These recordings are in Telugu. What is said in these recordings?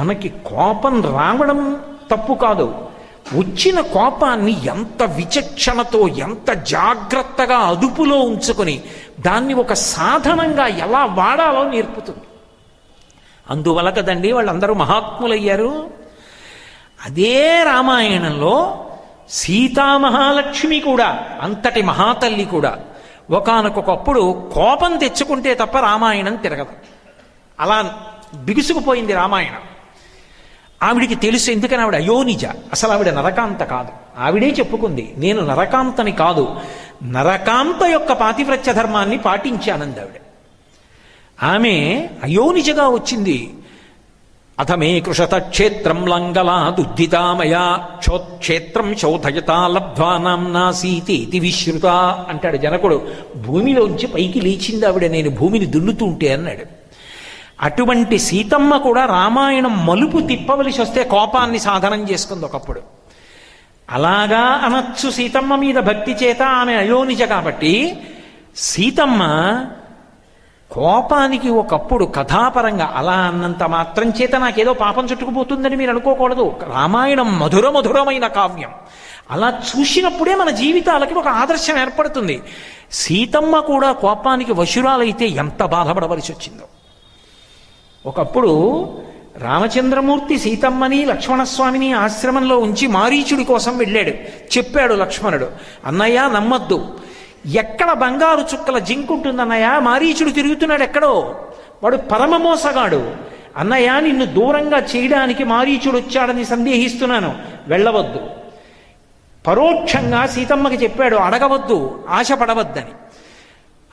మనకి కోపం రావడం తప్పు కాదు. వచ్చిన కోపాన్ని ఎంత విచక్షణతో ఎంత జాగ్రత్తగా అదుపులో ఉంచుకొని దాన్ని ఒక సాధనంగా ఎలా వాడాలో నేర్పుతుంది. అందువల్ల కదండి వాళ్ళందరూ మహాత్ములయ్యారు. అదే రామాయణంలో సీతామహాలక్ష్మి కూడా అంతటి మహాతల్లి కూడా ఒకనకొకప్పుడు కోపం తెచ్చుకుంటే తప్ప రామాయణం తిరగదు. అలా బిగుసుకుపోయింది రామాయణం. ఆవిడికి తెలుసు ఎందుకని ఆవిడ? అయోనిజ అసలు ఆవిడ నరకాంత కాదు. ఆవిడే చెప్పుకుంది నేను నరకాంతని కాదు. నరకాంత యొక్క పాతివ్రత్య ధర్మాన్ని పాటించానంది ఆవిడ. ఆమె అయోనిజగా వచ్చింది. అథమే కృషత క్షేత్రం లంగలా దుద్దితామయా. క్షోక్షేత్రం శోధయతా లబ్ధ్వా నామ్నా సీతేతి విశ్రుత. అంటాడు జనకుడు. భూమిలోంచి పైకి లేచింది ఆవిడ. నేను భూమిని దున్నుతుంటే అన్నాడు. అటువంటి సీతమ్మ కూడా రామాయణం మలుపు తిప్పవలసి వస్తే కోపాన్ని సాధనం చేసుకుంది ఒకప్పుడు. అలాగా అనొచ్చు సీతమ్మ మీద భక్తి చేత ఆమె అయోనిజ కాబట్టి సీతమ్మ కోపానికి ఒకప్పుడు కథాపరంగా అలా అన్నంత మాత్రం చేత నాకేదో పాపం చుట్టుకుపోతుందని మీరు అనుకోకూడదు. రామాయణం మధుర మధురమైన కావ్యం. అలా చూసినప్పుడే మన జీవితాలకి ఒక ఆదర్శం ఏర్పడుతుంది. సీతమ్మ కూడా కోపానికి వశురాలైతే ఎంత బాధపడవలసి వచ్చిందో. ఒకప్పుడు రామచంద్రమూర్తి సీతమ్మని లక్ష్మణస్వామిని ఆశ్రమంలో ఉంచి మారీచుడి కోసం వెళ్ళాడు. చెప్పాడు లక్ష్మణుడు అన్నయ్య నమ్మద్దు. ఎక్కడ బంగారు చుక్కల జింకుంటుందన్నయ్య మారీచుడు తిరుగుతున్నాడు ఎక్కడో. వాడు పరమ మోసగాడు. అన్నయ్య నిన్ను దూరంగా చేయడానికి మారీచుడు వచ్చాడని సందేహిస్తున్నాను. వెళ్ళవద్దు. పరోక్షంగా సీతమ్మకి చెప్పాడు అడగవద్దు ఆశపడవద్దని.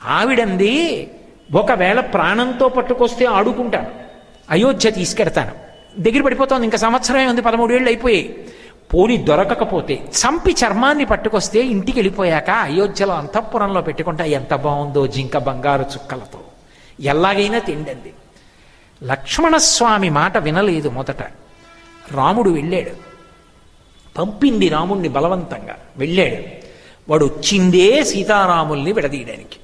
ఆవిడంది ఒకవేళ ప్రాణంతో పట్టుకొస్తే ఆడుకుంటాను. అయోధ్య తీసుకెడతాను. దగ్గర పడిపోతుంది ఇంకా సంవత్సరమే ఉంది పదమూడేళ్ళు అయిపోయాయి. పోని దొరకకపోతే చంపి చర్మాన్ని పట్టుకొస్తే ఇంటికి వెళ్ళిపోయాక అయోధ్యలో అంతఃపురంలో పెట్టుకుంటా ఎంత బాగుందో జింక బంగారు చుక్కలతో. ఎలాగైనా తిండండి. లక్ష్మణస్వామి మాట వినలేదు మొదట. రాముడు వెళ్ళాడు. పంపింది రాముణ్ణి బలవంతంగా. వెళ్ళాడు. వాడు వచ్చిందే సీతారాముల్ని విడదీయడానికి.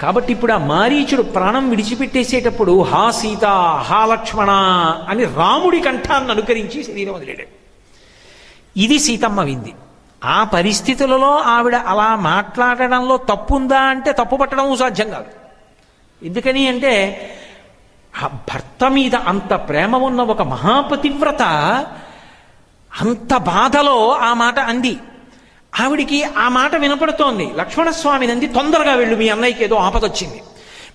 కాబట్టి ఇప్పుడు ఆ మారీచుడు ప్రాణం విడిచిపెట్టేసేటప్పుడు హా సీత హా లక్ష్మణ అని రాముడి కంఠాన్ని అనుకరించి శరీరం వదిలేడు ఇది సీతమ్మ వింది. ఆ పరిస్థితులలో ఆవిడ అలా మాట్లాడడంలో తప్పుందా అంటే తప్పు పట్టడం సాధ్యం కాదు. ఎందుకని అంటే ఆ భర్త మీద అంత ప్రేమ ఉన్న ఒక మహాపతివ్రత అంత బాధలో ఆ మాట అంది. ఆవిడికి ఆ మాట వినపడుతోంది. లక్ష్మణస్వామి నంది తొందరగా వెళ్ళు మీ అన్నయ్యకి ఏదో ఆపదొచ్చింది.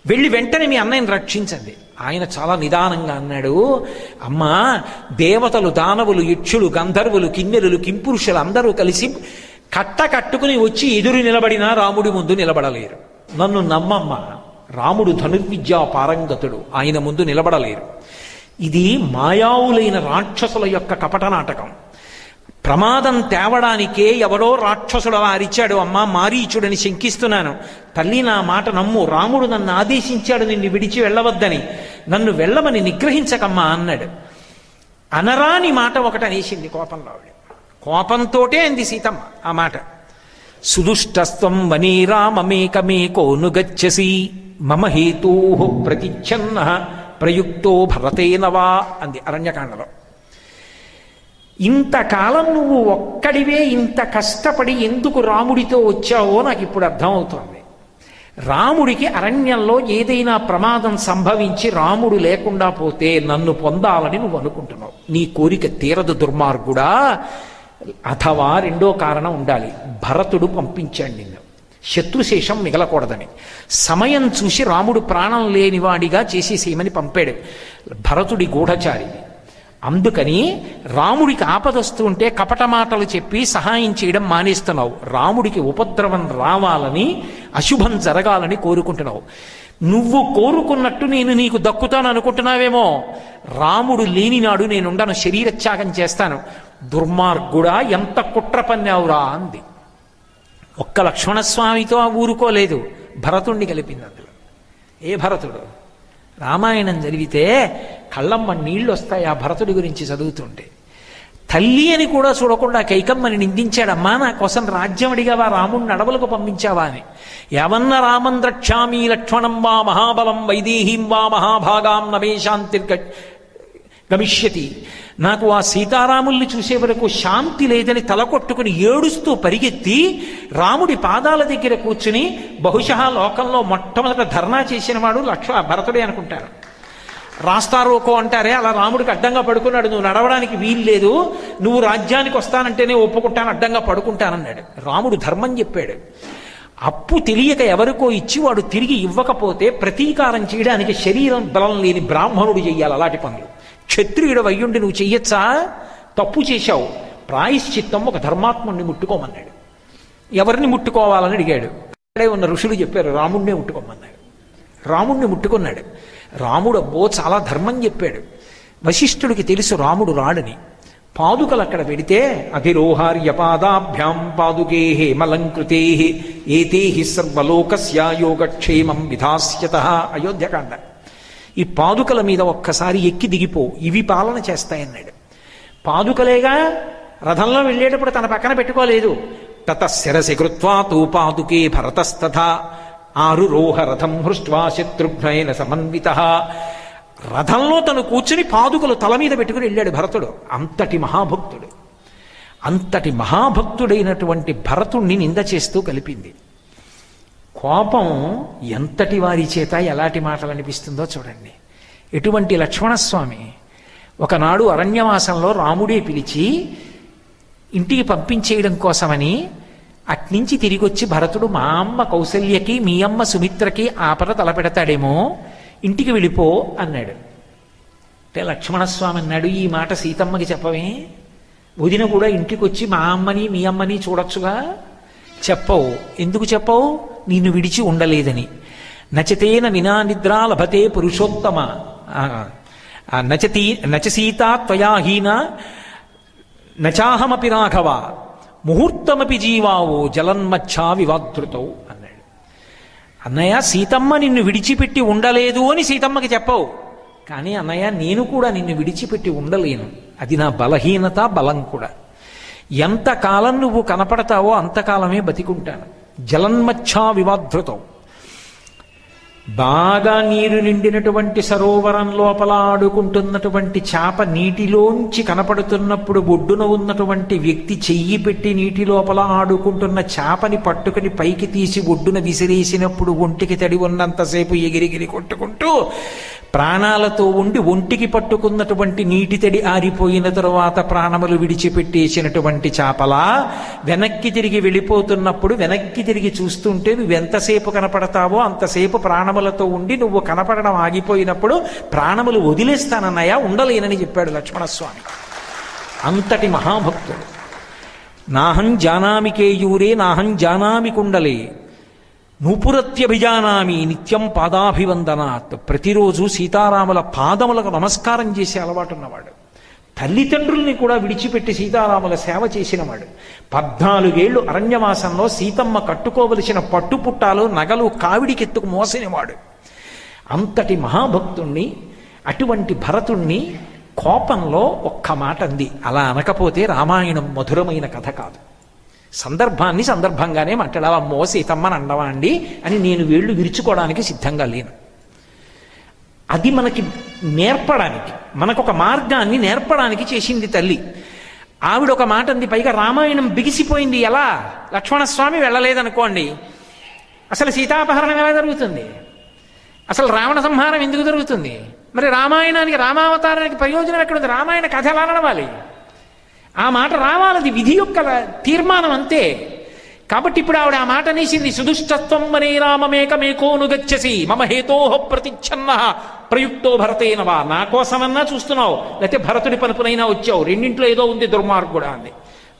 వెళ్ళి వెంటనే మీ అన్నయ్యని రక్షించండి. ఆయన చాలా నిదానంగా అన్నాడు. అమ్మా దేవతలు దానవులు యక్షులు గంధర్వులు కిన్నెరులు కింపురుషులు అందరూ కలిసి కట్ట కట్టుకుని వచ్చి ఎదురు నిలబడినా రాముడి ముందు నిలబడలేరు. నన్ను నమ్మమ్మ రాముడు ధనుర్విద్యా పారంగతుడు ఆయన ముందు నిలబడలేరు. ఇది మాయావులైన రాక్షసుల యొక్క కపట నాటకం. ప్రమాదం తేవడానికే ఎవరో రాక్షసుడు అలా అరిచాడు. అమ్మా మారీచుడని శంకిస్తున్నాను. తల్లి నా మాట నమ్ము. రాముడు నన్ను ఆదేశించాడు. నిన్ను విడిచి వెళ్ళవద్దని. నన్ను వెళ్ళమని నిగ్రహించకమ్మా అన్నాడు. అనరాని మాట ఒకటి అనేసింది కోపంలో ఆవిడ. కోపంతోటే అంది సీతమ్మ ఆ మాట. సుదుష్టస్త్వం వనీరామమేకమేకోను గచ్చసి మమ హేతూ ప్రతిచ్ఛన్న ప్రయుక్తో భరతేనవా అంది అరణ్యకాండలో. ఇంతకాలం నువ్వు ఒక్కడివే ఇంత కష్టపడి ఎందుకు రాముడితో వచ్చావో నాకు ఇప్పుడు అర్థమవుతోంది. రాముడికి అరణ్యంలో ఏదైనా ప్రమాదం సంభవించి రాముడు లేకుండా పోతే నన్ను పొందాలని నువ్వు అనుకుంటున్నావు. నీ కోరిక తీరదు దుర్మార్గుడా. అథవా రెండో కారణం ఉండాలి. భరతుడు పంపించాడు నిన్ను. శత్రుశేషం మిగలకూడదని. సమయం చూసి రాముడు ప్రాణం లేనివాడిగా చేసేసేయమని పంపాడు. భరతుడి గూఢచారి అందుకని రాముడికి ఆపదొస్తూ ఉంటే కపట మాటలు చెప్పి సహాయం చేయడం మానేస్తున్నావు. రాముడికి ఉపద్రవం రావాలని అశుభం జరగాలని కోరుకుంటున్నావు. నువ్వు కోరుకున్నట్టు నేను నీకు దక్కుతాను అనుకుంటున్నావేమో. రాముడు లేనినాడు నేనుండను శరీరత్యాగం చేస్తాను. దుర్మార్గుడా ఎంత కుట్ర పన్నావురా అంది. ఒక్క లక్ష్మణస్వామితో ఊరుకోలేదు. భరతుణ్ణి కలిపింది అందులో. ఏ భరతుడు? రామాయణం జరిగితే కళ్ళమ్మ నీళ్ళు వస్తాయి ఆ భరతుడి గురించి చదువుతుంటే. తల్లి అని కూడా చూడకుండా కైకమ్మని నిందించాడమ్మా నా కోసం రాజ్యం అడిగావా రాముణ్ణి అడవులకు పంపించావా అని. యవన్న రామం ద్రక్షామి లక్ష్మణం వా మహాబలం వైదేహీం వా మహాభాగాం నమేశాంతిర్గ గమిష్యతి. నాకు ఆ సీతారాముల్ని చూసే వరకు శాంతి లేదని తల కొట్టుకుని ఏడుస్తూ పరిగెత్తి రాముడి పాదాల దగ్గర కూర్చుని బహుశా లోకంలో మొట్టమొదట ధర్నా చేసిన వాడు లక్ష భరతుడే అనుకుంటారు. రాస్తారోకో అంటారే అలా రాముడికి అడ్డంగా పడుకున్నాడు నువ్వు నడవడానికి వీలు లేదు నువ్వు రాజ్యానికి వస్తానంటేనే ఒప్పుకుంటాను అడ్డంగా పడుకుంటానన్నాడు. రాముడు ధర్మం చెప్పాడు. అప్పు తెలియక ఎవరికో ఇచ్చి వాడు తిరిగి ఇవ్వకపోతే ప్రతీకారం చేయడానికి శరీరం బలం లేని బ్రాహ్మణుడు చెయ్యాలి అలాంటి పనులు. క్షత్రియుడు వయ్యుండి నువ్వు చెయ్యొచ్చా? తప్పు చేశావు. ప్రాయశ్చిత్తం ఒక ధర్మాత్ముడిని ముట్టుకోమన్నాడు. ఎవరిని ముట్టుకోవాలని అడిగాడు. అక్కడే ఉన్న ఋషులు చెప్పారు రాముణ్ణే ముట్టుకోమన్నాడు. రాముణ్ణి ముట్టుకున్నాడు. రాముడు అబ్బో చాలా ధర్మం చెప్పాడు. వశిష్ఠుడికి తెలుసు రాముడు రాడని. పాదుకలు అక్కడ పెడితే అధిరోహార్య పాదాభ్యాం పాదుకే మలంకృతే ఏతే సర్వలోకస్య యోగక్షేమం విధాస్యత. అయోధ్యకాండ. ఈ పాదుకల మీద ఒక్కసారి ఎక్కి దిగిపో. ఇవి పాలన చేస్తాయన్నాడు. పాదుకలేగా రథంలో వెళ్ళేటప్పుడు తన పక్కన పెట్టుకోలేదు. తత శిరసి కృత్వా తూ పాదుకే భరతస్తథ ఆరురోహ రథం హృష్వా శత్రుఘ్నైన సమన్విత. రథంలో తను కూర్చుని పాదుకలు తల మీద పెట్టుకుని వెళ్ళాడు భరతుడు. అంతటి మహాభక్తుడు. అంతటి మహాభక్తుడైనటువంటి భరతుణ్ణి నింద చేస్తూ కలిపింది. కోపం ఎంతటి వారి చేత ఎలాంటి మాటలు అనిపిస్తుందో చూడండి. ఎటువంటి లక్ష్మణస్వామి ఒకనాడు అరణ్యవాసంలో రాముడే పిలిచి ఇంటికి పంపించేయడం కోసమని అట్నుంచి తిరిగి వచ్చి భరతుడు మా అమ్మ కౌసల్యకి మీ అమ్మ సుమిత్రకి ఆపద తలపెడతాడేమో ఇంటికి వెళ్ళిపో అన్నాడు. అంటే లక్ష్మణస్వామి అన్నాడు ఈ మాట సీతమ్మకి చెప్పవే. వదిన కూడా ఇంటికి వచ్చి మా అమ్మని మీ అమ్మని చూడొచ్చుగా. చెప్పవు. ఎందుకు చెప్పవు? నిన్ను విడిచి ఉండలేదని. నచతేన వినా నిద్రా లభతే పురుషోత్తమ. నచతీ నచ సీతా త్వయా హీన నచాహమపి రాఘవ ముహూర్తమపి జీవావో జలన్మచ్చా వివాదృతౌ అన్నాడు. అన్నయ్య సీతమ్మ నిన్ను విడిచిపెట్టి ఉండలేదు అని సీతమ్మకి చెప్పవు. కానీ అన్నయ్య నేను కూడా నిన్ను విడిచిపెట్టి ఉండలేను. అది నా బలహీనత బలం కూడా. ఎంతకాలం నువ్వు కనపడతావో అంతకాలమే బతికుంటాను. జలన్మచ్చా వివాధృతం. బాగా నీరు నిండినటువంటి సరోవరం లోపల ఆడుకుంటున్నటువంటి చేప నీటిలోంచి కనపడుతున్నప్పుడు ఒడ్డున ఉన్నటువంటి వ్యక్తి చెయ్యి పెట్టి నీటి లోపల ఆడుకుంటున్న చేపని పట్టుకుని పైకి తీసి ఒడ్డున విసిరేసినప్పుడు ఒంటికి తడి ఉన్నంతసేపు ఎగిరిగిరి కొట్టుకుంటూ ప్రాణాలతో ఉండి ఒంటికి పట్టుకున్నటువంటి నీటి తడి ఆరిపోయిన తరువాత ప్రాణములు విడిచిపెట్టేసినటువంటి చేపలా వెనక్కి తిరిగి వెళ్ళిపోతున్నప్పుడు వెనక్కి తిరిగి చూస్తుంటే నువ్వు ఎంతసేపు కనపడతావో అంతసేపు ప్రాణములతో ఉండి నువ్వు కనపడడం ఆగిపోయినప్పుడు ప్రాణములు వదిలేస్తానన్నయ్యా ఉండలేనని చెప్పాడు లక్ష్మణస్వామి. అంతటి మహాభక్తుడు. నాహం జానామి కేయూరే నాహం జానామి కుండలే. నూపురత్యభిజానామి నిత్యం పాదాభివందనాత్. ప్రతిరోజు సీతారాముల పాదములకు నమస్కారం చేసే అలవాటు ఉన్నవాడు తల్లిదండ్రుల్ని కూడా విడిచిపెట్టి సీతారాముల సేవ చేసినవాడు. పద్నాలుగేళ్ళు అరణ్యవాసంలో సీతమ్మ కట్టుకోవలసిన పట్టుపుట్టాలు నగలు కావిడికెత్తుకు మోసినవాడు. అంతటి మహాభక్తుణ్ణి అటువంటి భరతుణ్ణి కోపంలో ఒక్క మాట అంది అలా అనకపోతే రామాయణం మధురమైన కథ కాదు. సందర్భాన్ని సందర్భంగానే మాట్లాడాలి అమ్మో సీతమ్మని అండవా అండి? అని నేను వేళ్ళు విరుచుకోవడానికి సిద్ధంగా లేను. అది మనకి నేర్పడానికి మనకు ఒక మార్గాన్ని నేర్పడానికి చేసింది తల్లి. ఆవిడ ఒక మాట అంది పైగా రామాయణం బిగిసిపోయింది ఎలా? లక్ష్మణస్వామి వెళ్ళలేదనుకోండి. అసలు సీతాపహరణం ఎలా జరుగుతుంది? అసలు రావణ సంహారం ఎందుకు జరుగుతుంది? మరి రామాయణానికి రామావతారానికి ప్రయోజనం ఎక్కడుంది? రామాయణ కథ ఎలా నడవాలి? ఆ మాట రావాలది విధి యొక్క తీర్మానం అంతే. కాబట్టి ఇప్పుడు ఆవిడ ఆ మాట అనేసింది సుదుష్టత్వం మనే రామమేకమేకోను గచ్చసి మమ హేతోహ ప్రతిచ్ఛన్న ప్రయుక్తో భరతేనవా నా కోసమన్నా చూస్తున్నావు లేకపోతే భరతుడి పనుపునైనా వచ్చావు రెండింట్లో ఏదో ఉంది దుర్మార్గుడా అంది.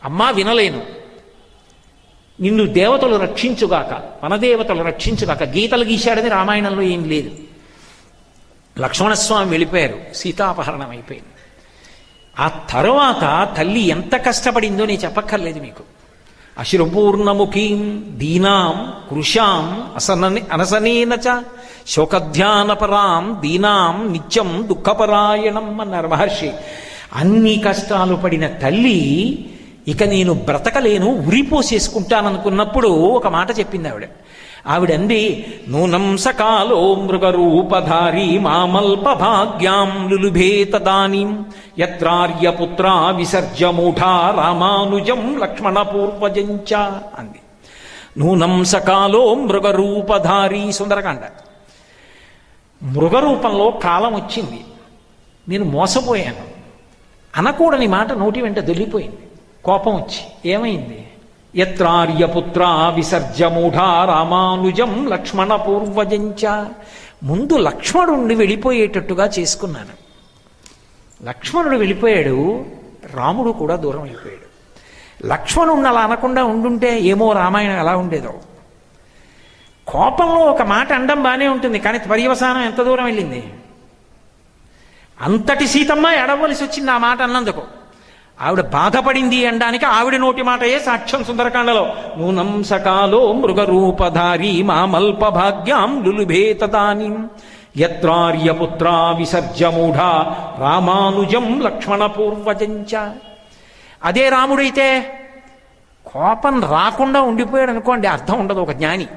అమ్మా వినలేను. నిన్ను దేవతలు రక్షించుగాక మన దేవతలు రక్షించుగాక గీతలు గీశాడని రామాయణంలో ఏం లేదు. లక్ష్మణస్వామి వెళ్ళిపోయారు సీతాపహరణం అయిపోయింది ఆ తర్వాత తల్లి ఎంత కష్టపడిందో నేను చెప్పక్కర్లేదు మీకు. అశ్రుపూర్ణముఖీం దీనాం కృషాం అసనని అనసనేన చ శోకధ్యానపరాం దీనాం నిత్యం దుఃఖపరాయణం అన్నారు మహర్షి. అన్ని కష్టాలు పడిన తల్లి ఇక నేను బ్రతకలేను ఉరిపోసేసుకుంటాననుకున్నప్పుడు ఒక మాట చెప్పింది ఆవిడ. ఆవిడంది నూనం సకాలో మృగరూపధారి మామల్ప భాగ్యాం లులుభే తదానీం యత్రార్యపుత్ర విసర్జమూఢా రామానుజం లక్ష్మణ పూర్వజంచ అంది. నూనం సకాలో మృగరూపధారి సుందరకాండ. మృగరూపంలో కాలం వచ్చింది. నేను మోసపోయాను. అనకూడని మాట నోటి వెంట దొల్లిపోయింది కోపం వచ్చి ఏమైంది? యత్రార్యపుత్ర విసర్జమూఢ రామానుజం లక్ష్మణ పూర్వజంచ ముందు లక్ష్మణుణ్ణి వెళ్ళిపోయేటట్టుగా చేసుకున్నాను. లక్ష్మణుడు వెళ్ళిపోయాడు రాముడు కూడా దూరం వెళ్ళిపోయాడు. లక్ష్మణుణ్ణి అలా అనకుండా ఉండుంటే ఏమో రామాయణం ఎలా ఉండేదో. కోపంలో ఒక మాట అండం బాగానే ఉంటుంది కానీ పర్యవసానం ఎంత దూరం వెళ్ళింది? అంతటి సీతమ్మ ఎడవలసి వచ్చింది ఆ మాట అన్నందుకు. ఆవిడ బాధపడింది అనడానికి ఆవిడ నోటి మాటయే సాక్ష్యం సుందరకాండలో. నూనం సకాలో మృగరూపధారి మామల్ప భాగ్యాం లులుభేతదాని. యత్రార్యపుత్రా విసర్జమూఢ రామానుజం లక్ష్మణ పూర్వజంచ అదే రాముడైతే కోపం రాకుండా ఉండిపోయాడు అనుకోండి అర్థం ఉండదు ఒక జ్ఞాని.